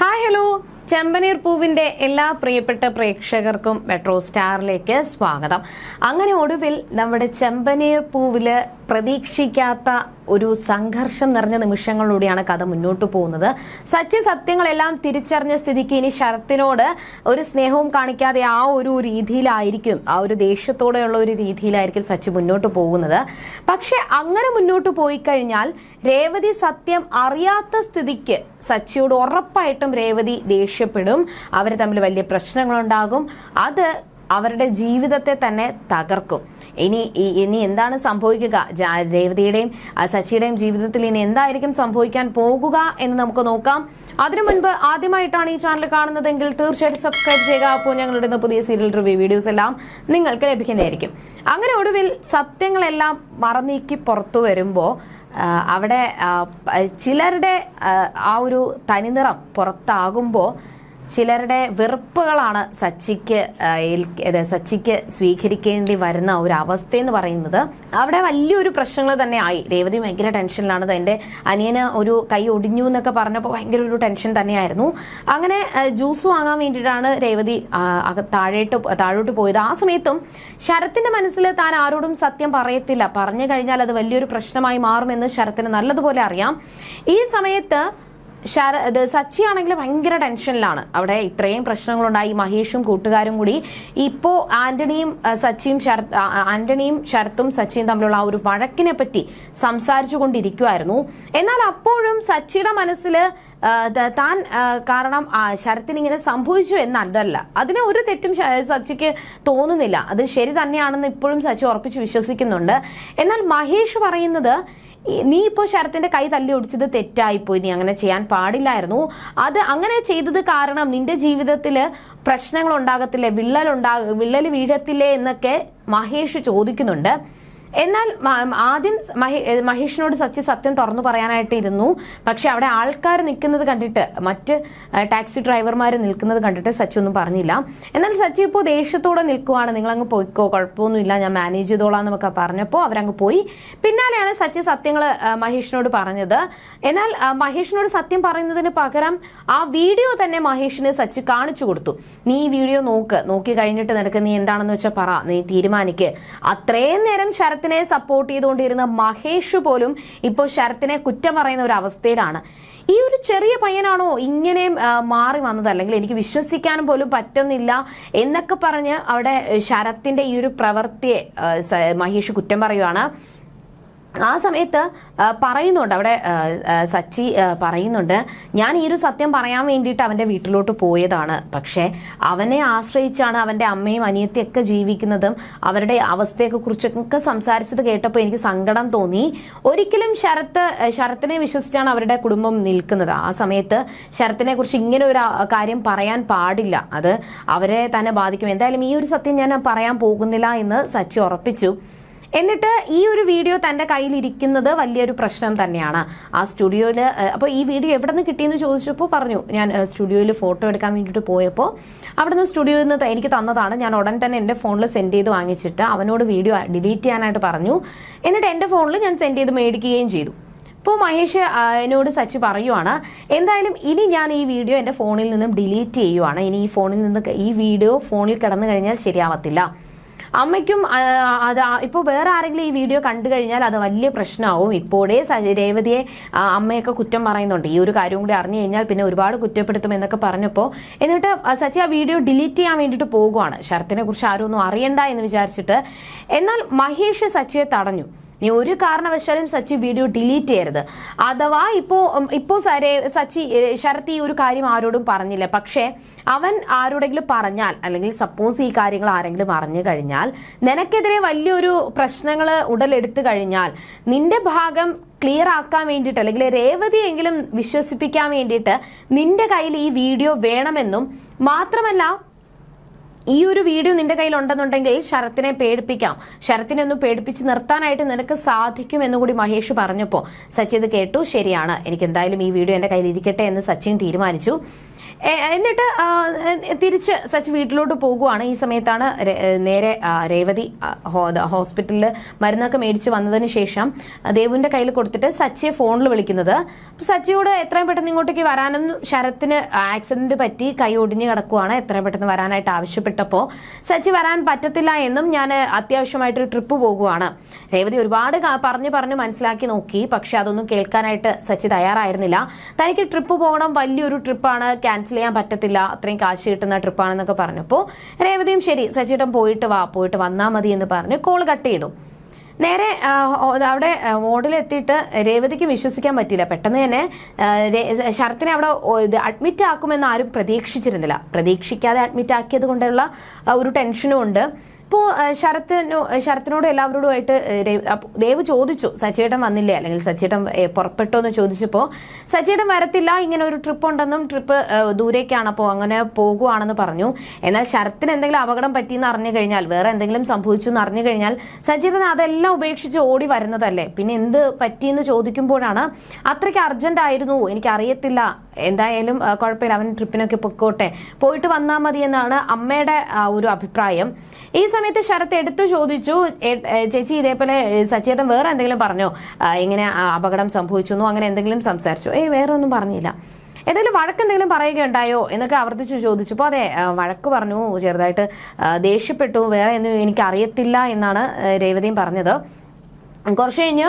Hi hello ചെമ്പനീർ പൂവിന്റെ എല്ലാ പ്രിയപ്പെട്ട പ്രേക്ഷകർക്കും മെട്രോ സ്റ്റാറിലേക്ക് സ്വാഗതം. അങ്ങനെ ഒടുവിൽ നമ്മുടെ ചെമ്പനീർ പൂവിൽ പ്രതീക്ഷിക്കാത്ത ഒരു സംഘർഷം നിറഞ്ഞ നിമിഷങ്ങളിലൂടെയാണ് കഥ മുന്നോട്ട് പോകുന്നത്. സത്യസത്യങ്ങളെല്ലാം തിരിച്ചറിഞ്ഞ സ്ഥിതിക്ക് ഇനി ശരത്തിനോട് ഒരു സ്നേഹവും കാണിക്കാതെ ആ ഒരു രീതിയിലായിരിക്കും ആ ഒരു ദേഷ്യത്തോടെയുള്ള ഒരു രീതിയിലായിരിക്കും സച്ചി മുന്നോട്ട് പോകുന്നത്. പക്ഷെ അങ്ങനെ മുന്നോട്ട് പോയി കഴിഞ്ഞാൽ രേവതി സത്യം അറിയാത്ത സ്ഥിതിക്ക് സച്ചിയോട് ഉറപ്പായിട്ടും രേവതി ദേഷ്യപ്പെടും അവർ തമ്മിൽ വലിയ പ്രശ്നങ്ങളുണ്ടാകും അത് അവരുടെ ജീവിതത്തെ തന്നെ തകർക്കും. ഇനി ഇനി എന്താണ് സംഭവിക്കുക? രേവതിയുടെയും സച്ചിയുടെയും ജീവിതത്തിൽ ഇനി എന്തായിരിക്കും സംഭവിക്കാൻ പോകുക എന്ന് നമുക്ക് നോക്കാം. അതിനു മുൻപ് ആദ്യമായിട്ടാണ് ഈ ചാനൽ കാണുന്നതെങ്കിൽ തീർച്ചയായിട്ടും സബ്സ്ക്രൈബ് ചെയ്യുക. അപ്പോൾ ഞങ്ങളുടെ പുതിയ സീരിയൽ റിവ്യൂ വീഡിയോസ് എല്ലാം നിങ്ങൾക്ക് ലഭിക്കുന്നതായിരിക്കും. അങ്ങനെ ഒടുവിൽ സത്യങ്ങളെല്ലാം മറന്നീക്കി പുറത്തു വരുമ്പോൾ അവിടെ ചിലരുടെ ആ ഒരു തനിനിറം പുറത്താകുമ്പോൾ ചിലരുടെ വെറുപ്പുകളാണ് സച്ചിക്ക് സച്ചിക്ക് സ്വീകരിക്കേണ്ടി വരുന്ന ഒരു അവസ്ഥ എന്ന് പറയുന്നത്. അവിടെ വലിയൊരു പ്രശ്നങ്ങൾ തന്നെ ആയി രേവതി ഭയങ്കര ടെൻഷനിലാണ്. എന്റെ അനിയന് ഒരു കൈ ഒടിഞ്ഞു എന്നൊക്കെ പറഞ്ഞപ്പോൾ ഭയങ്കര ഒരു ടെൻഷൻ തന്നെയായിരുന്നു. അങ്ങനെ ജ്യൂസ് വാങ്ങാൻ വേണ്ടിയിട്ടാണ് രേവതി താഴേട്ട് താഴോട്ട് പോയത്. ആ സമയത്തും ശരത്തിന്റെ മനസ്സിൽ താൻ ആരോടും സത്യം പറയത്തില്ല. പറഞ്ഞു കഴിഞ്ഞാൽ അത് വലിയൊരു പ്രശ്നമായി മാറുമെന്ന് ശരത്തിന് നല്ലതുപോലെ അറിയാം. ഈ സമയത്ത് ശര സച്ചി ആണെങ്കിൽ ഭയങ്കര ടെൻഷനിലാണ്. അവിടെ ഇത്രയും പ്രശ്നങ്ങളുണ്ടായി. മഹേഷും കൂട്ടുകാരും കൂടി. ഇപ്പോ ആന്റണിയും സച്ചിയും ശരത് ആന്റണിയും ശരത്തും സച്ചിയും തമ്മിലുള്ള ആ ഒരു വഴക്കിനെ പറ്റി സംസാരിച്ചു കൊണ്ടിരിക്കുമായിരുന്നു എന്നാൽ അപ്പോഴും സച്ചിയുടെ മനസ്സിൽ താൻ കാരണം ശരത്തിന് ഇങ്ങനെ സംഭവിച്ചു എന്നതല്ല അതിന് ഒരു തെറ്റും സച്ചിക്ക് തോന്നുന്നില്ല. അത് ശരി തന്നെയാണെന്ന് ഇപ്പോഴും സച്ചി ഉറപ്പിച്ച് വിശ്വസിക്കുന്നുണ്ട്. എന്നാൽ മഹേഷ് പറയുന്നത് നീ ഇപ്പോൾ ശരത്തിന്റെ കൈ തല്ലി ഒടിച്ചത് തെറ്റായിപ്പോയി. നീ അങ്ങനെ ചെയ്യാൻ പാടില്ലായിരുന്നു. അത് അങ്ങനെ ചെയ്തത് കാരണം നിന്റെ ജീവിതത്തിൽ പ്രശ്നങ്ങൾ ഉണ്ടാകത്തില്ലേ വിള്ളൽ ഉണ്ടാക വിള്ളൽ വീഴത്തില്ലേ എന്നൊക്കെ മഹേഷ് ചോദിക്കുന്നുണ്ട്. എന്നാൽ ആദ്യം മഹേ- മഹേഷിനോട് സച്ചി സത്യം തുറന്നു പറയാനായിട്ട് ഇരുന്നു പക്ഷെ അവിടെ ആൾക്കാർ നിൽക്കുന്നത് കണ്ടിട്ട് മറ്റ് ടാക്സി ഡ്രൈവർമാർ നിൽക്കുന്നത് കണ്ടിട്ട് സച്ചി ഒന്നും പറഞ്ഞില്ല. എന്നാൽ സച്ചി ഇപ്പോൾ ദേഷ്യത്തോടെ നിൽക്കുവാണ്. നിങ്ങളങ്ങ് പോയിക്കോ കുഴപ്പമൊന്നുമില്ല ഞാൻ മാനേജ് ചെയ്തോളാം എന്നൊക്കെ പറഞ്ഞപ്പോൾ അവരങ്ങ് പോയി. പിന്നാലെയാണ് സച്ചി സത്യങ്ങൾ മഹേഷിനോട് പറഞ്ഞത്. എന്നാൽ മഹേഷിനോട് സത്യം പറയുന്നതിന് പകരം ആ വീഡിയോ തന്നെ മഹേഷിന് സച്ചി കാണിച്ചു കൊടുത്തു. നീ ഈ വീഡിയോ നോക്ക്. നോക്കി കഴിഞ്ഞിട്ട് നിനക്ക് നീ എന്താണെന്ന് വെച്ചാൽ പറ. നീ തീരുമാനിക്ക്. അത്രയും നേരം ശരത്തിനെ സപ്പോർട്ട് ചെയ്തുകൊണ്ടിരുന്ന മഹേഷ് പോലും ഇപ്പോൾ ശരത്തിനെ കുറ്റം പറയുന്ന ഒരു അവസ്ഥയിലാണ്. ഈ ഒരു ചെറിയ പയ്യനാണോ ഇങ്ങനെ മാറി വന്നത്? അല്ലെങ്കിൽ എനിക്ക് വിശ്വസിക്കാനും പോലും പറ്റുന്നില്ല എന്നൊക്കെ പറഞ്ഞ് അവിടെ ശരത്തിന്റെ ഈ ഒരു പ്രവൃത്തിയെ മഹേഷ് കുറ്റം പറയുവാണ്. ആ സമയത്ത് പറയുന്നുണ്ട്. അവിടെ സച്ചി പറയുന്നുണ്ട് ഞാൻ ഈ ഒരു സത്യം പറയാൻ വേണ്ടിയിട്ട് അവന്റെ വീട്ടിലോട്ട് പോയതാണ്. പക്ഷേ അവനെ ആശ്രയിച്ചാണ് അവന്റെ അമ്മയും അനിയത്തിയൊക്കെ ജീവിക്കുന്നതും. അവരുടെ അവസ്ഥയൊക്കെ കുറിച്ചൊക്കെ സംസാരിച്ചത് കേട്ടപ്പോൾ എനിക്ക് സങ്കടം തോന്നി. ഒരിക്കലും ശരത്ത് ശരത്തിനെ വിശ്വസിച്ചാണ് അവരുടെ കുടുംബം നിൽക്കുന്നത്. ആ സമയത്ത് ശരത്തിനെ കുറിച്ച് ഇങ്ങനെ ഒരു കാര്യം പറയാൻ പാടില്ല. അത് അവരെ തന്നെ ബാധിക്കും. എന്തായാലും ഈ ഒരു സത്യം ഞാൻ പറയാൻ പോകുന്നില്ല എന്ന് സച്ചി ഉറപ്പിച്ചു. എന്നിട്ട് ഈ ഒരു വീഡിയോ തന്റെ കയ്യിൽ ഇരിക്കുന്നത് വലിയൊരു പ്രശ്നം തന്നെയാണ്. ആ സ്റ്റുഡിയോയിൽ അപ്പോൾ ഈ വീഡിയോ എവിടെ നിന്ന് കിട്ടിയെന്ന് ചോദിച്ചപ്പോൾ പറഞ്ഞു ഞാൻ സ്റ്റുഡിയോയിൽ ഫോട്ടോ എടുക്കാൻ വേണ്ടിയിട്ട് പോയപ്പോൾ അവിടെ നിന്ന് സ്റ്റുഡിയോയിൽ നിന്ന് എനിക്ക് തന്നതാണ്. ഞാൻ ഉടൻ തന്നെ എന്റെ ഫോണിൽ സെൻഡ് ചെയ്ത് വാങ്ങിച്ചിട്ട് അവനോട് വീഡിയോ ഡിലീറ്റ് ചെയ്യാനായിട്ട് പറഞ്ഞു. എന്നിട്ട് എന്റെ ഫോണിൽ ഞാൻ സെൻഡ് ചെയ്ത് മേടിക്കുകയും ചെയ്തു. ഇപ്പോൾ മഹേഷ് എന്നോട് സച്ചി പറയുവാണ് എന്തായാലും ഇനി ഞാൻ ഈ വീഡിയോ എന്റെ ഫോണിൽ നിന്നും ഡിലീറ്റ് ചെയ്യുവാണ്. ഇനി ഈ ഫോണിൽ നിന്ന് ഈ വീഡിയോ ഫോണിൽ കിടന്നു കഴിഞ്ഞാൽ ശരിയാവത്തില്ല. അമ്മയ്ക്കും അത് ഇപ്പോൾ വേറെ ആരെങ്കിലും ഈ വീഡിയോ കണ്ടു കഴിഞ്ഞാൽ അത് വലിയ പ്രശ്നമാവും. ഇപ്പോഴേ രേവതിയെ അമ്മയൊക്കെ കുറ്റം പറയുന്നുണ്ട്. ഈ ഒരു കാര്യം കൂടി അറിഞ്ഞു കഴിഞ്ഞാൽ പിന്നെ ഒരുപാട് കുറ്റപ്പെടുത്തും എന്നൊക്കെ പറഞ്ഞപ്പോൾ എന്നിട്ട് സച്ചി ആ വീഡിയോ ഡിലീറ്റ് ചെയ്യാൻ വേണ്ടിയിട്ട് പോകുവാണ്. ശരത്തിനെ കുറിച്ച് ആരും ഒന്നും അറിയണ്ട എന്ന് വിചാരിച്ചിട്ട്. എന്നാൽ മഹേഷ് സച്ചിയെ തടഞ്ഞു. നീ ഒരു കാരണവശാലും സച്ചി വീഡിയോ ഡിലീറ്റ് ചെയ്യരുത്. അഥവാ ഇപ്പോ ഇപ്പോ സരേ- സച്ചി ശരത് ഈ ഒരു കാര്യം ആരോടും പറഞ്ഞില്ല. പക്ഷേ അവൻ ആരോടെങ്കിലും പറഞ്ഞാൽ അല്ലെങ്കിൽ സപ്പോസ് ഈ കാര്യങ്ങൾ ആരെങ്കിലും അറിഞ്ഞു കഴിഞ്ഞാൽ നിനക്കെതിരെ വലിയൊരു പ്രശ്നങ്ങൾ ഉടലെടുത്തു കഴിഞ്ഞാൽ നിന്റെ ഭാഗം ക്ലിയർ ആക്കാൻ വേണ്ടിയിട്ട് അല്ലെങ്കിൽ രേവതിയെങ്കിലും വിശ്വസിപ്പിക്കാൻ വേണ്ടിയിട്ട് നിന്റെ കയ്യിൽ ഈ വീഡിയോ വേണമെന്നും മാത്രമല്ല ഈ ഒരു വീഡിയോ നിന്റെ കയ്യിൽ ഉണ്ടെന്നുണ്ടെങ്കിൽ ശരത്തിനെ പേടിപ്പിക്കാം. ശരത്തിനെ ഒന്ന് പേടിപ്പിച്ച് നിർത്താനായിട്ട് നിനക്ക് സാധിക്കും എന്നുകൂടി മഹേഷ് പറഞ്ഞപ്പോൾ സച്ചി ഇത് കേട്ടു ശരിയാണ്. എനിക്ക് എന്തായാലും ഈ വീഡിയോ എന്റെ കയ്യിൽ ഇരിക്കട്ടെ എന്ന് സച്ചിൻ തീരുമാനിച്ചു. എന്നിട്ട് തിരിച്ച് സച്ച് വീട്ടിലോട്ട് പോകുവാണ്. ഈ സമയത്താണ് നേരെ രേവതി ഹോസ്പിറ്റലിൽ മരുന്നൊക്കെ മേടിച്ച് വന്നതിന് ശേഷം ദേവുവിന്റെ കയ്യിൽ കൊടുത്തിട്ട് സച്ചിയെ ഫോണിൽ വിളിക്കുന്നത്. സച്ചിയോട് എത്രയും പെട്ടെന്ന് ഇങ്ങോട്ടേക്ക് വരാനും ശരത്തിന് ആക്സിഡന്റ് പറ്റി കൈ ഒടിഞ്ഞു കിടക്കുവാണ്. എത്രയും പെട്ടെന്ന് വരാനായിട്ട് ആവശ്യപ്പെട്ടപ്പോൾ സച്ചി വരാൻ പറ്റത്തില്ല എന്നും ഞാൻ അത്യാവശ്യമായിട്ട് ട്രിപ്പ് പോകുവാണ്. രേവതി ഒരുപാട് പറഞ്ഞു പറഞ്ഞു മനസ്സിലാക്കി നോക്കി. പക്ഷെ അതൊന്നും കേൾക്കാനായിട്ട് സച്ചി തയ്യാറായിരുന്നില്ല. തനിക്ക് ട്രിപ്പ് പോകണം വലിയൊരു ട്രിപ്പാണ്. ക്യാൻസൽ ചെയ്യാൻ പറ്റത്തില്ല. അത്രയും കാശ് കിട്ടുന്ന ട്രിപ്പാണെന്നൊക്കെ പറഞ്ഞപ്പോൾ രേവതിയും ശരി സച്ചിയേട്ടൻ പോയിട്ട് വാ പോയിട്ട് വന്നാൽ മതി എന്ന് പറഞ്ഞ് കോൾ കട്ട് ചെയ്തു. നേരെ അവിടെ വാർഡിലെത്തിയിട്ട് രേവതിക്ക് വിശ്വസിക്കാൻ പറ്റില്ല പെട്ടെന്ന് തന്നെ ശരത്തിനെ അവിടെ ഇത് അഡ്മിറ്റ് ആക്കുമെന്ന് ആരും പ്രതീക്ഷിച്ചിരുന്നില്ല. പ്രതീക്ഷിക്കാതെ അഡ്മിറ്റ് ആക്കിയത് കൊണ്ടുള്ള ഒരു ടെൻഷനും ഉണ്ട്. ഇപ്പോൾ ശരത്തിനോ ശരത്തിനോട് എല്ലാവരോടുമായിട്ട് ദേവ് ചോദിച്ചു സച്ചേട്ടൻ വന്നില്ലേ? അല്ലെങ്കിൽ സച്ചേട്ടൻ പുറപ്പെട്ടോ എന്ന് ചോദിച്ചപ്പോൾ സച്ചേട്ടൻ വരത്തില്ല ഇങ്ങനെ ഒരു ട്രിപ്പ് ഉണ്ടെന്നും ട്രിപ്പ് ദൂരേക്കാണ് അപ്പോൾ അങ്ങനെ പോകുവാണെന്ന് പറഞ്ഞു. എന്നാൽ ശരത്തിന് എന്തെങ്കിലും അപകടം പറ്റിയെന്ന് അറിഞ്ഞു കഴിഞ്ഞാൽ വേറെ എന്തെങ്കിലും സംഭവിച്ചു എന്ന് അറിഞ്ഞു കഴിഞ്ഞാൽ സച്ചേട്ടൻ അതെല്ലാം ഉപേക്ഷിച്ച് ഓടി വരുന്നതല്ലേ? പിന്നെ എന്ത് പറ്റിയെന്ന് ചോദിക്കുമ്പോഴാണ് അത്രയ്ക്ക് അർജന്റ് ആയിരുന്നു എനിക്ക് അറിയത്തില്ല എന്തായാലും കുഴപ്പമില്ല. അവൻ ട്രിപ്പിനൊക്കെ പൊക്കോട്ടെ. പോയിട്ട് വന്നാൽ മതി എന്നാണ് അമ്മയുടെ ഒരു അഭിപ്രായം. ഈ സമയത്ത് ശരത്ത് എടുത്തു ചോദിച്ചു "ഏ- ഏ, ചേച്ചി ഇതേപോലെ സച്ചേട്ടൻ വേറെ എന്തെങ്കിലും പറഞ്ഞോ? ഇങ്ങനെ അപകടം സംഭവിച്ചു അങ്ങനെ എന്തെങ്കിലും സംസാരിച്ചു? ഏയ് വേറെ ഒന്നും പറഞ്ഞില്ല ഏതെങ്കിലും വഴക്കെന്തെങ്കിലും പറയുകയുണ്ടായോ? എന്നൊക്കെ ആവർത്തിച്ച് ചോദിച്ചപ്പോൾ അതെ വഴക്ക് പറഞ്ഞു ചെറുതായിട്ട് ദേഷ്യപ്പെട്ടു വേറെ ഒന്നും എനിക്ക് അറിയത്തില്ല എന്നാണ് രേവതിയും പറഞ്ഞത്. കുറച്ച് കഴിഞ്ഞ്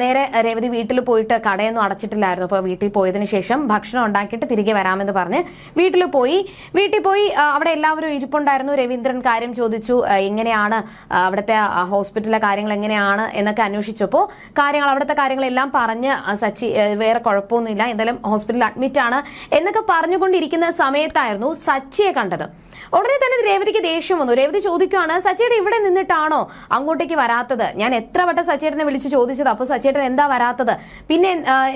നേരെ രേവതി വീട്ടിൽ പോയിട്ട് കടയൊന്നും അടച്ചിട്ടില്ലായിരുന്നു. അപ്പോൾ വീട്ടിൽ പോയതിനു ശേഷം ഭക്ഷണം ഉണ്ടാക്കിയിട്ട് തിരികെ വരാമെന്ന് പറഞ്ഞ് വീട്ടിൽ പോയി. വീട്ടിൽ പോയി അവിടെ എല്ലാവരും ഇരിപ്പുണ്ടായിരുന്നു. രവീന്ദ്രൻ കാര്യം ചോദിച്ചു എങ്ങനെയാണ് അവിടുത്തെ ഹോസ്പിറ്റലിലെ കാര്യങ്ങൾ എങ്ങനെയാണ് എന്നൊക്കെ അന്വേഷിച്ചപ്പോൾ കാര്യങ്ങൾ അവിടുത്തെ കാര്യങ്ങളെല്ലാം പറഞ്ഞ് സച്ചി വേറെ കുഴപ്പമൊന്നുമില്ല. എന്തായാലും ഹോസ്പിറ്റലിൽ അഡ്മിറ്റ് ആണ് എന്നൊക്കെ പറഞ്ഞുകൊണ്ടിരിക്കുന്ന സമയത്തായിരുന്നു സച്ചിയെ കണ്ടത്. ഉടനെ തന്നെ രേവതിക്ക് ദേഷ്യം വന്നു. രേവതി ചോദിക്കുകയാണ് സച്ചേട്ടൻ ഇവിടെ നിന്നിട്ടാണോ അങ്ങോട്ടേക്ക് വരാത്തത്? ഞാൻ എത്ര വട്ടം സച്ചേട്ടനെ വിളിച്ച് ചോദിച്ചത് അപ്പോൾ സച്ചേട്ടൻ എന്താ വരാത്തത്? പിന്നെ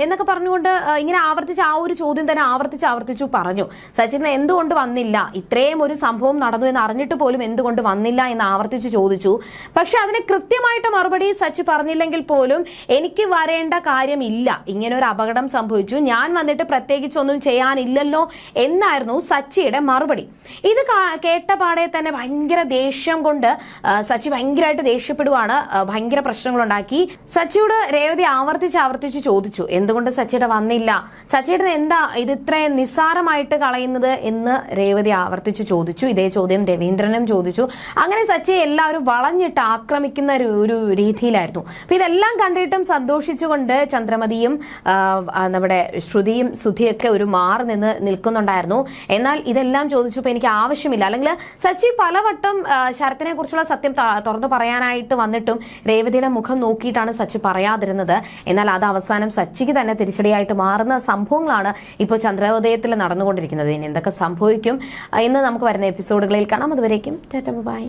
എന്നൊക്കെ പറഞ്ഞുകൊണ്ട് ഇങ്ങനെ ആവർത്തിച്ച് ആ ഒരു ചോദ്യം തന്നെ ആവർത്തിച്ച് ആവർത്തിച്ചു പറഞ്ഞു. സച്ചേട്ടൻ എന്തുകൊണ്ട് വന്നില്ല? ഇത്രയും ഒരു സംഭവം നടന്നു എന്ന് അറിഞ്ഞിട്ട് പോലും എന്തുകൊണ്ട് വന്നില്ല എന്ന് ആവർത്തിച്ച് ചോദിച്ചു. പക്ഷെ അതിന് കൃത്യമായിട്ട് മറുപടി സച്ചി പറഞ്ഞില്ലെങ്കിൽ പോലും എനിക്ക് വരേണ്ട കാര്യമില്ല. ഇങ്ങനെ ഒരു അപകടം സംഭവിച്ചു. ഞാൻ വന്നിട്ട് പ്രത്യേകിച്ചൊന്നും ചെയ്യാനില്ലല്ലോ എന്നായിരുന്നു സച്ചിയുടെ മറുപടി. ഇത് കേട്ട പാടെ തന്നെ ഭയങ്കര ദേഷ്യം കൊണ്ട് സച്ചി ഭയങ്കരമായിട്ട് ദേഷ്യപ്പെടുവാണ്. ഭയങ്കര പ്രശ്നങ്ങളുണ്ടാക്കി. സച്ചിയോട് രേവതി ആവർത്തിച്ച് ആവർത്തിച്ച് ചോദിച്ചു എന്തുകൊണ്ട് സച്ചിയുടെ വന്നില്ല? സച്ചിയുടെ എന്താ ഇത് ഇത്രയും നിസ്സാരമായിട്ട് കളയുന്നത്? എന്ന് രേവതി ആവർത്തിച്ച് ചോദിച്ചു. ഇതേ ചോദ്യം രവീന്ദ്രനും ചോദിച്ചു. അങ്ങനെ സച്ചി എല്ലാവരും വളഞ്ഞിട്ട് ആക്രമിക്കുന്ന ഒരു രീതിയിലായിരുന്നു. അപ്പൊ ഇതെല്ലാം കണ്ടിട്ടും സന്തോഷിച്ചുകൊണ്ട് ചന്ദ്രമതിയും നമ്മുടെ ശ്രുതിയും സുധിയൊക്കെ ഒരു മാറി നിന്ന് നിൽക്കുന്നുണ്ടായിരുന്നു. എന്നാൽ ഇതെല്ലാം ചോദിച്ചപ്പോൾ എനിക്ക് ആവശ്യമില്ല. അല്ലെങ്കിൽ സച്ചി പലവട്ടം ശരത്തിനെ കുറിച്ചുള്ള സത്യം തുറന്നു പറയാനായിട്ട് വന്നിട്ടും രേവതിയുടെ മുഖം നോക്കിയിട്ടാണ് സച്ചി പറയാതിരുന്നത്. എന്നാൽ അത് അവസാനം സച്ചിക്ക് തന്നെ തിരിച്ചടിയായിട്ട് മാറുന്ന സംഭവങ്ങളാണ് ഇപ്പോൾ ചന്ദ്രോദയത്തിൽ നടന്നുകൊണ്ടിരിക്കുന്നത്. ഇനി എന്തൊക്കെ സംഭവിക്കും എന്ന് നമുക്ക് വരുന്ന എപ്പിസോഡുകളിൽ കാണാം. അതുവരേക്കും ബൈ.